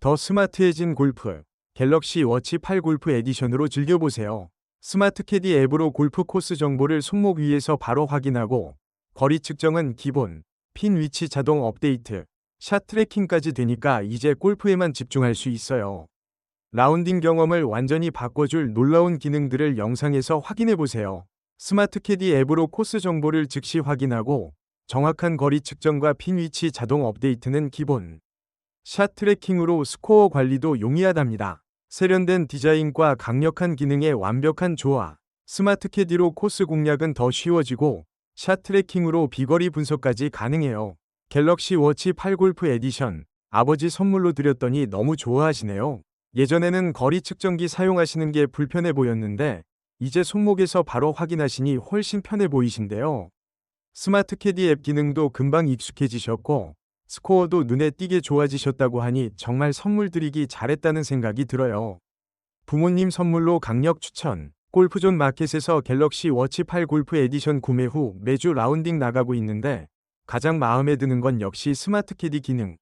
더 스마트해진 골프 갤럭시 워치 8 골프 에디션으로 즐겨보세요. 스마트 캐디 앱으로 골프 코스 정보를 손목 위에서 바로 확인하고 거리 측정은 기본, 핀 위치 자동 업데이트, 샷 트래킹까지 되니까 이제 골프에만 집중할 수 있어요. 라운딩 경험을 완전히 바꿔줄 놀라운 기능들을 영상에서 확인해보세요. 스마트 캐디 앱으로 코스 정보를 즉시 확인하고 정확한 거리 측정과 핀 위치 자동 업데이트는 기본. 샷 트래킹으로 스코어 관리도 용이하답니다. 세련된 디자인과 강력한 기능의 완벽한 조화. 스마트 캐디로 코스 공략은 더 쉬워지고 샷 트래킹으로 비거리 분석까지 가능해요. 갤럭시 워치 8 골프 에디션 아버지 선물로 드렸더니 너무 좋아하시네요. 예전에는 거리 측정기 사용하시는 게 불편해 보였는데 이제 손목에서 바로 확인하시니 훨씬 편해 보이신데요. 스마트 캐디 앱 기능도 금방 익숙해지셨고 스코어도 눈에 띄게 좋아지셨다고 하니 정말 선물 드리기 잘했다는 생각이 들어요. 부모님 선물로 강력 추천. 골프존 마켓에서 갤럭시 워치 8 골프 에디션 구매 후 매주 라운딩 나가고 있는데 가장 마음에 드는 건 역시 스마트 캐디 기능.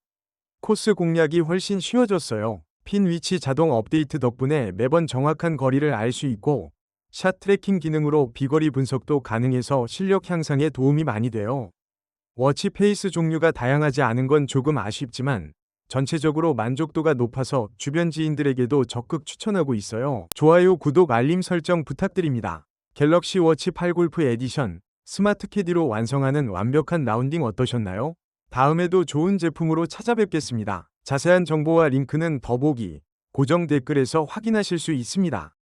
코스 공략이 훨씬 쉬워졌어요. 핀 위치 자동 업데이트 덕분에 매번 정확한 거리를 알 수 있고 샷 트래킹 기능으로 비거리 분석도 가능해서 실력 향상에 도움이 많이 돼요. 워치 페이스 종류가 다양하지 않은 건 조금 아쉽지만 전체적으로 만족도가 높아서 주변 지인들에게도 적극 추천하고 있어요. 좋아요, 구독, 알림 설정 부탁드립니다. 갤럭시 워치 8 골프 에디션 스마트 캐디로 완성하는 완벽한 라운딩 어떠셨나요? 다음에도 좋은 제품으로 찾아뵙겠습니다. 자세한 정보와 링크는 더보기, 고정 댓글에서 확인하실 수 있습니다.